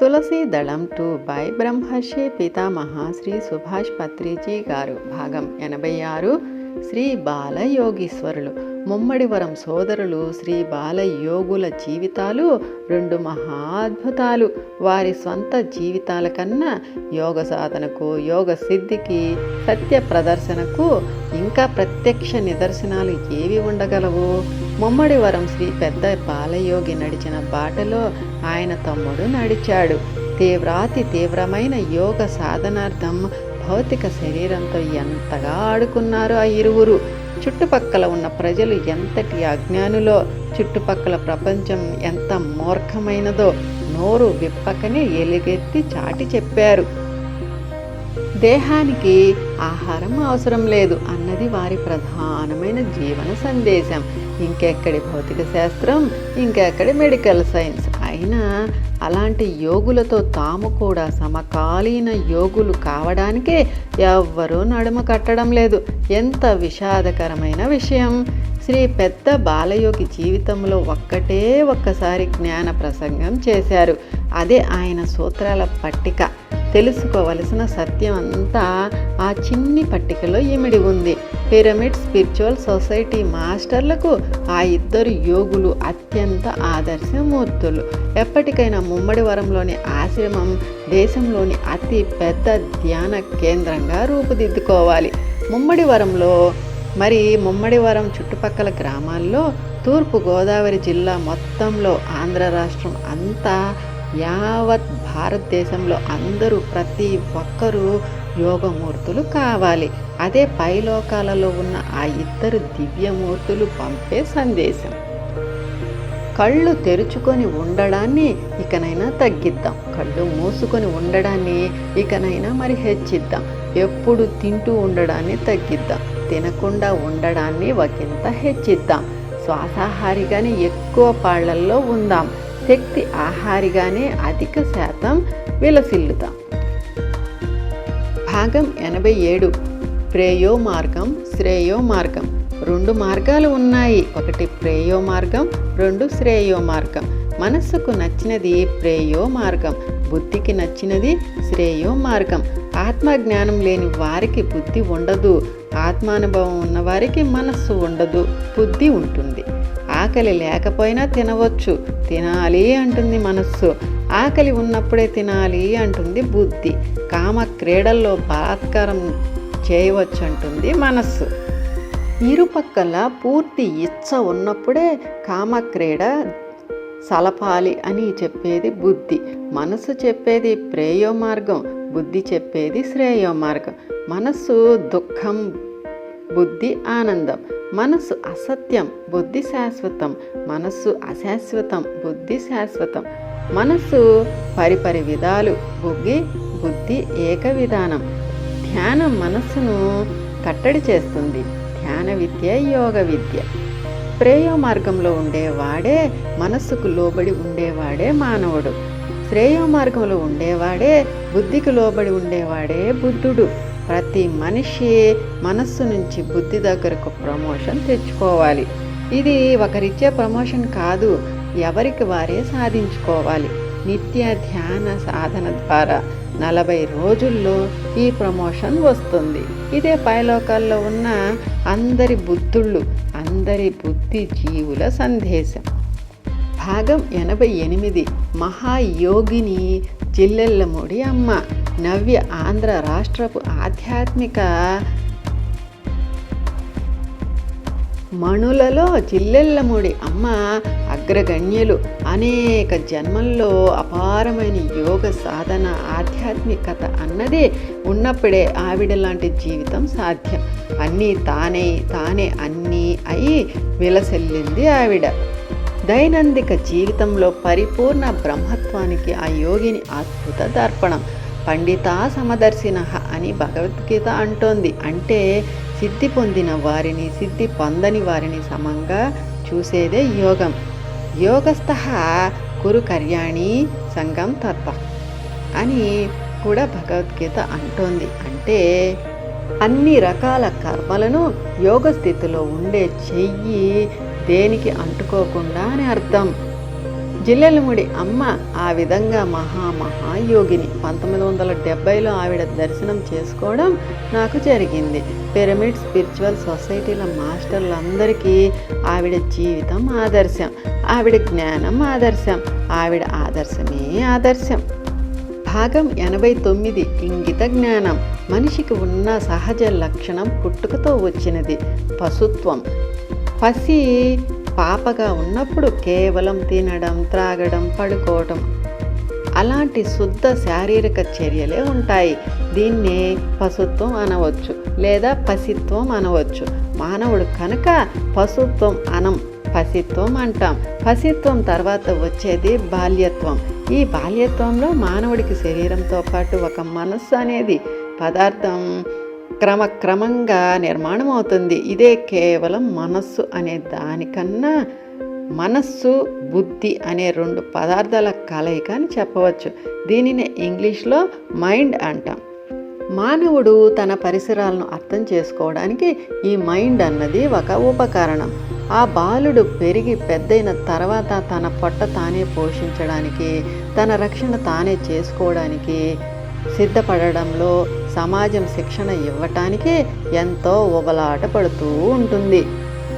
తులసి దళం two by బ్రహ్మర్షి పితామహ శ్రీ సుభాష్ పత్రిజీ గారు భాగం ఎనభై ఆరు శ్రీ బాలయోగీశ్వరులు ముమ్మడివరం సోదరులు శ్రీ బాలయోగుల జీవితాలు రెండు మహాద్భుతాలు వారి స్వంత జీవితాల కన్నా యోగ సాధనకు యోగ సిద్ధికి సత్య ప్రదర్శనకు ఇంకా ప్రత్యక్ష నిదర్శనాలు ఏవి ఉండగలవు? ముమ్మడివరం శ్రీ పెద్ద బాలయోగి నడిచిన బాటలో ఆయన తమ్ముడు నడిచాడు. తీవ్రాతి తీవ్రమైన యోగ సాధనార్థం భౌతిక శరీరంతో ఎంతగా ఆడుకున్నారు ఆ ఇరువురు. చుట్టుపక్కల ఉన్న ప్రజలు ఎంతటి అజ్ఞానులో చుట్టుపక్కల ప్రపంచం ఎంత మూర్ఖమైనదో నోరు విప్పకనే ఎలుగెత్తి చాటి చెప్పారు. దేహానికి ఆహారం అవసరం లేదు అన్నది వారి ప్రధానమైన జీవన సందేశం. ఇంకెక్కడి భౌతిక శాస్త్రం ఇంకెక్కడి మెడికల్ సైన్స్? అయినా అలాంటి యోగులతో తాము కూడా సమకాలీన యోగులు కావడానికే ఎవ్వరూ నడుమ కట్టడం లేదు. ఎంత విషాదకరమైన విషయం! శ్రీ పెద్ద బాలయోగి జీవితంలో ఒక్కటే ఒక్కసారి జ్ఞాన ప్రసంగం చేశారు. అదే ఆయన సూత్రాల పట్టిక. తెలుసుకోవలసిన సత్యం అంతా ఆ చిన్ని పట్టికలో ఇమిడి ఉంది. పిరమిడ్ స్పిరిచువల్ సొసైటీ మాస్టర్లకు ఆ ఇద్దరు యోగులు అత్యంత ఆదర్శమూర్తులు ఎప్పటికైనా ముమ్మడివరంలోని ఆశ్రమం దేశంలోని అతి పెద్ద ధ్యాన కేంద్రంగా రూపుదిద్దుకోవాలి. ముమ్మడివరంలో మరి ముమ్మడివరం చుట్టుపక్కల గ్రామాల్లో తూర్పు గోదావరి జిల్లా మొత్తంలో ఆంధ్ర రాష్ట్రం అంతా యావత్ భారతదేశంలో అందరూ ప్రతి ఒక్కరూ యోగమూర్తులు కావాలి. అదే పైలోకాలలో ఉన్న ఆ ఇద్దరు దివ్యమూర్తులు పంపే సందేశం. కళ్ళు తెరుచుకొని ఉండడాన్ని ఇకనైనా తగ్గిద్దాం. కళ్ళు మూసుకొని ఉండడాన్ని ఇకనైనా మరి హెచ్చిద్దాం. ఎప్పుడు తింటూ ఉండడాన్ని తగ్గిద్దాం. తినకుండా ఉండడాన్ని ఒకంత హెచ్చిద్దాం. శ్వాసాహారిగానే ఎక్కువ పాళ్ళల్లో ఉందాం. శక్తి ఆహారిగానే అధిక శాతం విలసిల్లుతాం. భాగం ఎనభై ఏడు. ప్రేయో మార్గం శ్రేయో మార్గం. రెండు మార్గాలు ఉన్నాయి. ఒకటి ప్రేయో మార్గం రెండు శ్రేయో మార్గం. మనస్సుకు నచ్చినది ప్రేయో మార్గం. బుద్ధికి నచ్చినది శ్రేయో మార్గం. ఆత్మజ్ఞానం లేని వారికి బుద్ధి ఉండదు. ఆత్మానుభవం ఉన్న వారికి మనస్సు ఉండదు. బుద్ధి ఉంటుంది. ఆకలి లేకపోయినా తినవచ్చు. తినాలి అంటుంది మనస్సు. ఆకలి ఉన్నప్పుడే తినాలి అంటుంది బుద్ధి. కామ క్రీడల్లో బలాత్కారం చేయవచ్చు అంటుంది మనస్సు. ఇరుపక్కల పూర్తి ఇచ్చ ఉన్నప్పుడే కామక్రీడ సలపాలి అని చెప్పేది బుద్ధి. మనసు చెప్పేది ప్రేయో మార్గం బుద్ధి చెప్పేది శ్రేయో మార్గం మనస్సు దుఃఖం బుద్ధి ఆనందం. మనస్సు అసత్యం బుద్ధి శాశ్వతం మనస్సు అశాశ్వతం బుద్ధి శాశ్వతం మనస్సు పరిపరి విధాలు బుగ్గి బుద్ధి ఏక విధానం. ధ్యానం మనస్సును కట్టడి చేస్తుంది. ధ్యాన విద్య యోగ విద్య. శ్రేయో మార్గంలో ఉండేవాడే మనస్సుకు లోబడి ఉండేవాడే మానవుడు. శ్రేయో మార్గంలో ఉండేవాడే బుద్ధికి లోబడి ఉండేవాడే బుద్ధుడు. ప్రతి మనిషి మనస్సు నుంచి బుద్ధి దగ్గరకు ప్రమోషన్ తెచ్చుకోవాలి. ఇది ఒకరిచ్చే ప్రమోషన్ కాదు ఎవరికి వారే సాధించుకోవాలి. నిత్య ధ్యాన సాధన ద్వారా నలభై రోజుల్లో ఈ ప్రమోషన్ వస్తుంది. ఇదే పైలోకాల్లో ఉన్న అందరి బుద్ధుళ్ళు అందరి బుద్ధి జీవుల సందేశం. భాగం ఎనభై ఎనిమిది. మహాయోగిని జిల్లెల్లమూడి అమ్మ. నవ్య ఆంధ్ర రాష్ట్రపు ఆధ్యాత్మిక మణులలో జిల్లెల్లముడి అమ్మ అగ్రగణ్యులు. అనేక జన్మల్లో అపారమైన యోగ సాధన ఆధ్యాత్మికత అన్నదే ఉన్నప్పుడే ఆవిడ లాంటి జీవితం సాధ్యం. అన్నీ తానే తానే అన్నీ అయి విలసెల్లింది ఆవిడ. దైనందిక జీవితంలో పరిపూర్ణ బ్రహ్మత్వానికి ఆ యోగిని అద్భుత దర్పణం. పండితా సమదర్శిన అని భగవద్గీత అంటోంది. అంటే సిద్ధి పొందిన వారిని సిద్ధి పొందని వారిని సమంగా చూసేదే యోగం. యోగస్థ కురు కర్యాణి సంగం తత్వ అని కూడా భగవద్గీత అంటోంది. అంటే అన్ని రకాల కర్మలను యోగ స్థితిలో ఉండే చెయ్యి దేనికి అంటుకోకుండా అని అర్థం. జిల్లెలముడి అమ్మ ఆ విధంగా మహా మహాయోగిని. పంతొమ్మిది వందల డెబ్బైలో ఆవిడ దర్శనం చేసుకోవడం నాకు జరిగింది. పిరమిడ్ స్పిరిచువల్ సొసైటీల మాస్టర్లందరికీ ఆవిడ జీవితం ఆదర్శం ఆవిడ జ్ఞానం ఆదర్శం ఆవిడ ఆదర్శమే ఆదర్శం. భాగం ఎనభై తొమ్మిది ఇంగిత జ్ఞానం. మనిషికి ఉన్న సహజ లక్షణం పుట్టుకతో వచ్చినది పశుత్వం. పసి పాపగా ఉన్నప్పుడు కేవలం తినడం త్రాగడం పడుకోవడం. అలాంటి శుద్ధ శారీరక చర్యలే ఉంటాయి. దీన్నే పశుత్వం అనవచ్చు లేదా పసిత్వం అనవచ్చు. మానవుడు కనుక పశుత్వం అనం పసిత్వం అంటాం. పసిత్వం తర్వాత వచ్చేది బాల్యత్వం. ఈ బాల్యత్వంలో మానవుడికి శరీరంతో పాటు ఒక మనస్సు అనేది పదార్థం క్రమక్రమంగా నిర్మాణం అవుతుంది ఇదే కేవలం మనస్సు అనే దానికన్నా మనస్సు బుద్ధి అనే రెండు పదార్థాల కలయిక అని చెప్పవచ్చు. దీనిని ఇంగ్లీష్లో మైండ్ అంటాం. మానవుడు తన పరిసరాలను అర్థం చేసుకోవడానికి ఈ మైండ్ అన్నది ఒక ఉపకరణం. ఆ బాలుడు పెరిగి పెద్దయిన తర్వాత తన పొట్ట తానే పోషించడానికి తన రక్షణ తానే చేసుకోవడానికి సిద్ధపడడంలో సమాజం శిక్షణ ఇవ్వటానికే ఎంతో ఉబలాట పడుతూ ఉంటుంది.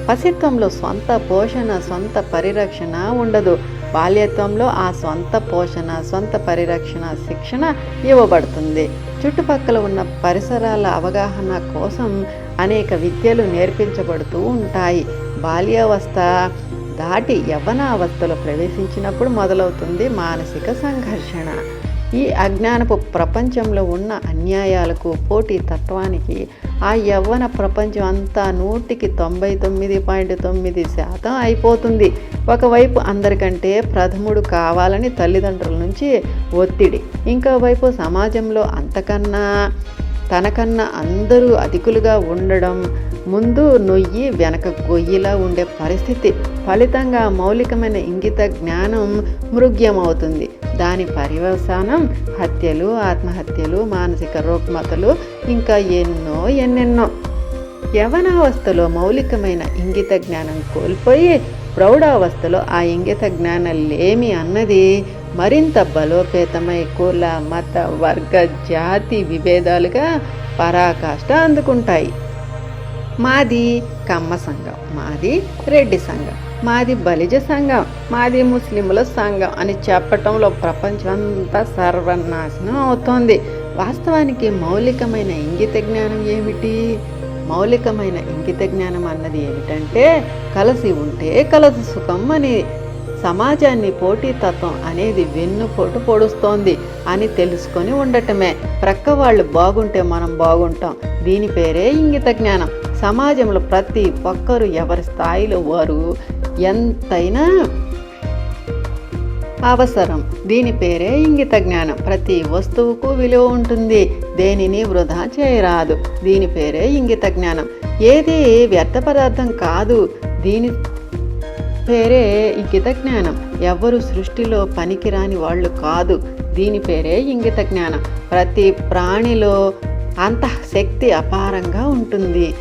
పసిత్వంలో స్వంత పోషణ స్వంత పరిరక్షణ ఉండదు. బాల్యత్వంలో ఆ స్వంత పోషణ స్వంత పరిరక్షణ శిక్షణ ఇవ్వబడుతుంది. చుట్టుపక్కల ఉన్న పరిసరాల అవగాహన కోసం అనేక విద్యలు నేర్పించబడుతూ ఉంటాయి. బాల్యావస్థ దాటి యవ్వనావస్థలో ప్రవేశించినప్పుడు మొదలవుతుంది మానసిక సంఘర్షణ. ఈ అజ్ఞానపు ప్రపంచంలో ఉన్న అన్యాయాలకు పోటీ తత్వానికి ఆ యవ్వన ప్రపంచం అంతా నూటికి తొంభై తొమ్మిది పాయింట్ తొమ్మిది శాతం అయిపోతుంది. ఒకవైపు అందరికంటే ప్రథముడు కావాలని తల్లిదండ్రుల నుంచి ఒత్తిడి ఇంకోవైపు సమాజంలో అంతకన్నా తనకన్నా అందరూ అధికులుగా ఉండడం ముందు నొయ్యి వెనక గొయ్యిలా ఉండే పరిస్థితి ఫలితంగా మౌలికమైన ఇంగిత జ్ఞానం మృగ్యమవుతుంది. దాని పర్యవసానం హత్యలు ఆత్మహత్యలు మానసిక రుగ్మతలు ఇంకా ఎన్నో ఎన్నెన్నో. యవనావస్థలో మౌలికమైన ఇంగిత జ్ఞానం కోల్పోయి ప్రౌఢావస్థలో ఆ ఇంగిత జ్ఞానం లేమి అన్నది మరింత బలోపేతమై కుల మత వర్గ జాతి విభేదాలుగా పరాకాష్ట అందుకుంటాయి. మాది కమ్మ సంఘం మాది రెడ్డి సంఘం. మాది బలిజ సంఘం మాది ముస్లింల సంఘం అని చెప్పటంలో ప్రపంచం అంతా సర్వనాశనం అవుతోంది. వాస్తవానికి మౌలికమైన ఇంగిత జ్ఞానం ఏమిటి? మౌలికమైన ఇంగిత జ్ఞానం అన్నది ఏమిటంటే కలిసి ఉంటే కలసి సుఖం అని సమాజాన్ని పోటీతత్వం అనేది వెన్నుపోటు పొడుస్తోంది అని తెలుసుకొని ఉండటమే. ప్రక్క వాళ్ళు బాగుంటే మనం బాగుంటాం. దీని పేరే ఇంగిత జ్ఞానం. సమాజంలో ప్రతి ఒక్కరు ఎవరి స్థాయిలో వారు ఎంతైనా అవసరం. దీని పేరే ఇంగిత జ్ఞానం. ప్రతి వస్తువుకు విలువ ఉంటుంది. దేనిని వృధా చేయరాదు. దీని పేరే ఇంగిత జ్ఞానం. ఏది వ్యర్థ పదార్థం కాదు. దీని పేరే ఇంగిత జ్ఞానం. ఎవరు సృష్టిలో పనికిరాని వాళ్ళు కాదు. దీని పేరే ఇంగిత జ్ఞానం. ప్రతి ప్రాణిలో అంతఃశక్తి అపారంగా ఉంటుంది.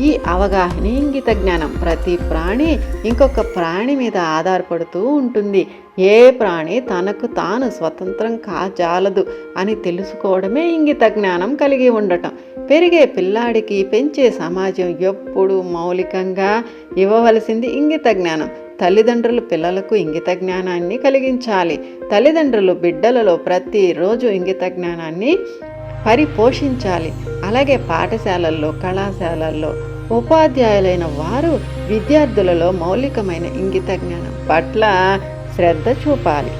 ఈ అవగాహన ఇంగిత జ్ఞానం ప్రతి ప్రాణి ఇంకొక ప్రాణి మీద ఆధారపడుతూ ఉంటుంది. ఏ ప్రాణి తనకు తాను స్వతంత్రం కాజాలదు అని తెలుసుకోవడమే ఇంగిత జ్ఞానం కలిగి ఉండటం. పెరిగే పిల్లాడికి పెంచే సమాజం ఎప్పుడు మౌలికంగా ఇవ్వవలసింది ఇంగిత జ్ఞానం. తల్లిదండ్రులు పిల్లలకు ఇంగిత జ్ఞానాన్ని కలిగించాలి. తల్లిదండ్రులు బిడ్డలలో ప్రతిరోజు ఇంగిత జ్ఞానాన్ని పరిపోషించాలి. అలాగే పాఠశాలల్లో కళాశాలల్లో ఉపాధ్యాయులైన వారు విద్యార్థులలో మౌలికమైన ఇంగిత జ్ఞానం పట్ల శ్రద్ధ చూపాలి.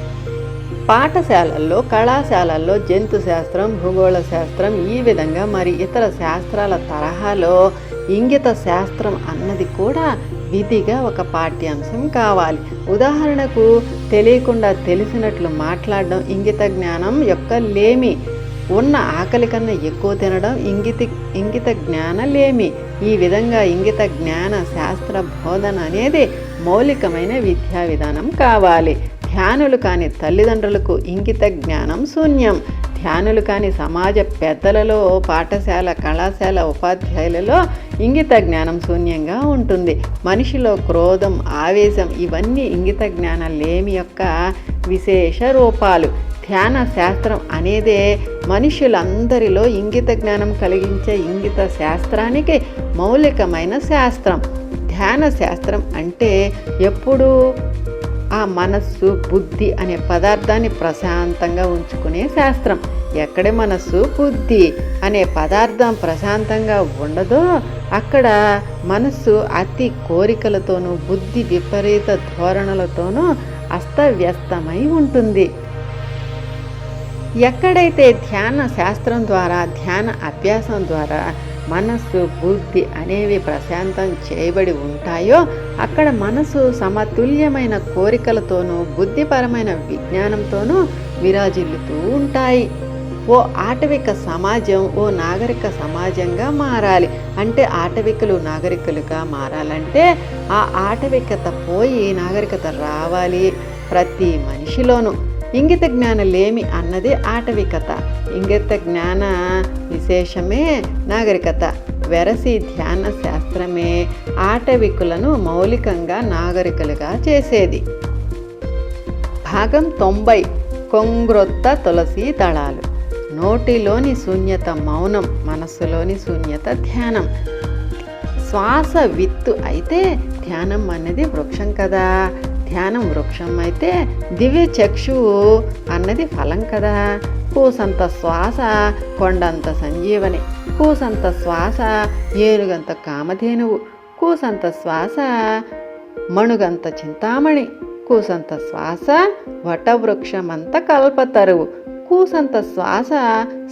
పాఠశాలల్లో కళాశాలల్లో జంతు శాస్త్రం భూగోళ శాస్త్రం ఈ విధంగా మరి ఇతర శాస్త్రాల తరహాలో ఇంగిత శాస్త్రం అన్నది కూడా విధిగా ఒక పాఠ్యాంశం కావాలి. ఉదాహరణకు తెలియకుండా తెలిసినట్లు మాట్లాడడం ఇంగిత జ్ఞానం యొక్క లేమి. ఉన్న ఆకలి కన్నా ఎక్కువ తినడం ఇంగిత ఇంగిత జ్ఞానలేమి. ఈ విధంగా ఇంగిత జ్ఞాన శాస్త్ర బోధన అనేది మౌలికమైన విద్యా విధానం కావాలి. ధ్యానులు కాని తల్లిదండ్రులకు ఇంగిత జ్ఞానం శూన్యం. ధ్యానులు కాని సమాజ పెద్దలలో పాఠశాల కళాశాల ఉపాధ్యాయులలో ఇంగిత జ్ఞానం శూన్యంగా ఉంటుంది. మనిషిలో క్రోధం ఆవేశం ఇవన్నీ ఇంగిత జ్ఞానలేమి యొక్క విశేష రూపాలు. ధ్యాన శాస్త్రం అనేదే మనుషులందరిలో ఇంగిత జ్ఞానం కలిగించే ఇంగిత శాస్త్రానికి మౌలికమైన శాస్త్రం. ధ్యాన శాస్త్రం అంటే ఎప్పుడూ ఆ మనస్సు బుద్ధి అనే పదార్థాన్ని ప్రశాంతంగా ఉంచుకునే శాస్త్రం. ఎక్కడ మనస్సు బుద్ధి అనే పదార్థం ప్రశాంతంగా ఉండదో అక్కడ మనస్సు అతి కోరికలతోనూ బుద్ధి విపరీత ధోరణులతోనూ అస్తవ్యస్తమై ఉంటుంది. ఎక్కడైతే ధ్యాన శాస్త్రం ద్వారా ధ్యాన అభ్యాసం ద్వారా మనస్సు బుద్ధి అనేవి ప్రశాంతం చేయబడి ఉంటాయో అక్కడ మనసు సమతుల్యమైన కోరికలతోనూ బుద్ధిపరమైన విజ్ఞానంతోనూ విరాజిల్లుతూ ఉంటాయి. ఓ ఆటవిక సమాజం ఓ నాగరిక సమాజంగా మారాలి. అంటే ఆటవికలు నాగరికులుగా మారాలంటే ఆ ఆటవికత పోయి నాగరికత రావాలి ప్రతి మనిషిలోనూ. ఇంగిత జ్ఞానం లేమి అన్నది ఆటవికత ఇంగిత జ్ఞాన విశేషమే నాగరికత. వెరసి ధ్యాన శాస్త్రమే ఆటవికులను మౌలికంగా నాగరికులుగా చేసేది. భాగం తొంభై. కొంగ్రొత్త తులసి దళాలు. నోటిలోని శూన్యత మౌనం మనస్సులోని శూన్యత ధ్యానం. శ్వాస విత్తు అయితే ధ్యానం అనేది వృక్షం కదా. ధ్యానం వృక్షం అయితే దివ్య చక్షువు అన్నది ఫలం కదా. కూసంత శ్వాస కొండంత సంజీవని. కూసంత శ్వాస ఏనుగంత కామధేనువు. కూసంత శ్వాస మణుగంత చింతామణి. కూసంత శ్వాస వటవృక్షమంత కల్పతరువు. కూసంత శ్వాస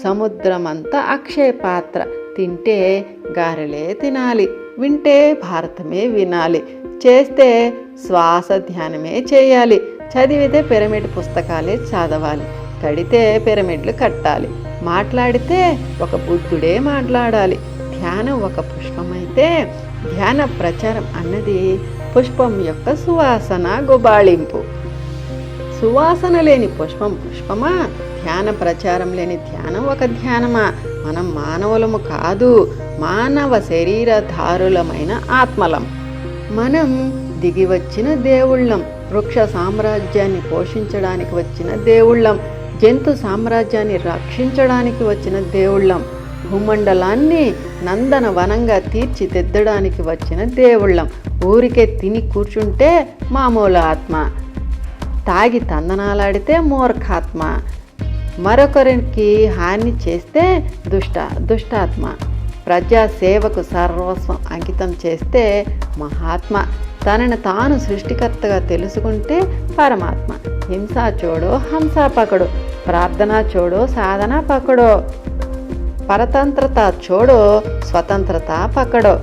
సముద్రమంత అక్షయ పాత్ర తింటే గారెలే తినాలి వింటే భారతమే వినాలి. చేస్తే శ్వాస ధ్యానమే చేయాలి. చదివితే పిరమిడ్ పుస్తకాలే చదవాలి. కడితే పిరమిడ్లు కట్టాలి. మాట్లాడితే ఒక బుద్ధుడే మాట్లాడాలి. ధ్యానం ఒక పుష్పమైతే ధ్యాన ప్రచారం అన్నది పుష్పం యొక్క సువాసన గుబాళింపు. సువాసన లేని పుష్పం పుష్పమా? ధ్యాన ప్రచారం లేని ధ్యానం ఒక ధ్యానమా? మనం మానవులము కాదు మానవ శరీరధారులమైన ఆత్మలం. మనం దిగి వచ్చిన దేవుళ్ళం. వృక్ష సామ్రాజ్యాన్ని పోషించడానికి వచ్చిన దేవుళ్ళం. జంతు సామ్రాజ్యాన్ని రక్షించడానికి వచ్చిన దేవుళ్ళం. భూమండలాన్ని నందన వనంగా తీర్చిదిద్దడానికి వచ్చిన దేవుళ్ళం. ఊరికే తిని కూర్చుంటే మామూలు ఆత్మ. తాగి తందనాలాడితే మూర్ఖాత్మ. మరొకరికి హాని చేస్తే దుష్ట దుష్టాత్మ. ప్రజాసేవకు సర్వస్వం అంకితం చేస్తే మహాత్మ. తనని తాను సృష్టికర్తగా తెలుసుకుంటే పరమాత్మ. హింస చూడో హంస పకడు ప్రార్థన చూడో సాధన పకడో. పరతంత్రత చూడో స్వతంత్రత పకడో.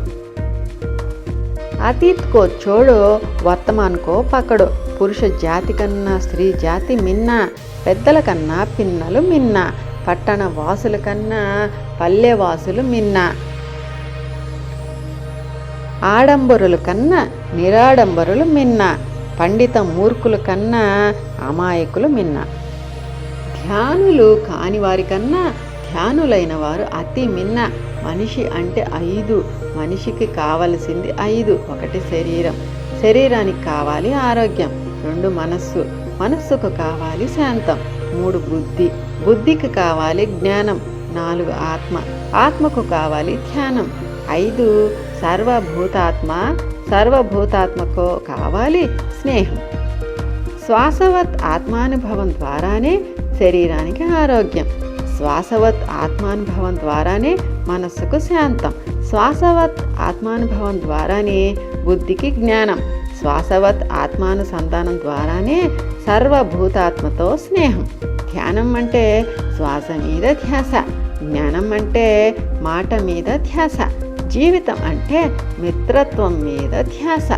అతీత్కో కో వర్తమాన్కో వర్తమాన్ పకడో. పురుష జాతి కన్నా స్త్రీ జాతి మిన్న పెద్దల కన్నా పిన్నలు మిన్న. పట్టణ వాసుల కన్నా పల్లె వాసులు మిన్న. ఆడంబరుల కన్నా నిరాడంబరులు మిన్న. పండిత మూర్ఖుల కన్నా అమాయకులు మిన్న. ధ్యానులు కాని వారికన్నా ధ్యానులైన వారు అతి మిన్న. మనిషి అంటే ఐదు. మనిషికి కావలసింది ఐదు. ఒకటి శరీరం. శరీరానికి కావాలి ఆరోగ్యం. రెండు మనస్సు. మనస్సుకు కావాలి శాంతం. మూడు బుద్ధి. బుద్ధికి కావాలి జ్ఞానం నాలుగు ఆత్మ. ఆత్మకు కావాలి ధ్యానం. ఐదు సర్వభూతాత్మ సర్వభూతాత్మకు కావాలి స్నేహం. శ్వాసవత్ ఆత్మానుభవం ద్వారానే శరీరానికి ఆరోగ్యం. శ్వాసవత్ ఆత్మానుభవం ద్వారానే మనస్సుకు శాంతం. శ్వాసవత్ ఆత్మానుభవం ద్వారానే బుద్ధికి జ్ఞానం. శ్వాసవత్ ఆత్మానుసంధానం ద్వారానే సర్వభూతాత్మతో స్నేహం. ధ్యానం అంటే శ్వాస మీద ధ్యాస జ్ఞానం అంటే మాట మీద ధ్యాస జీవితం అంటే మిత్రత్వం మీద ధ్యాస.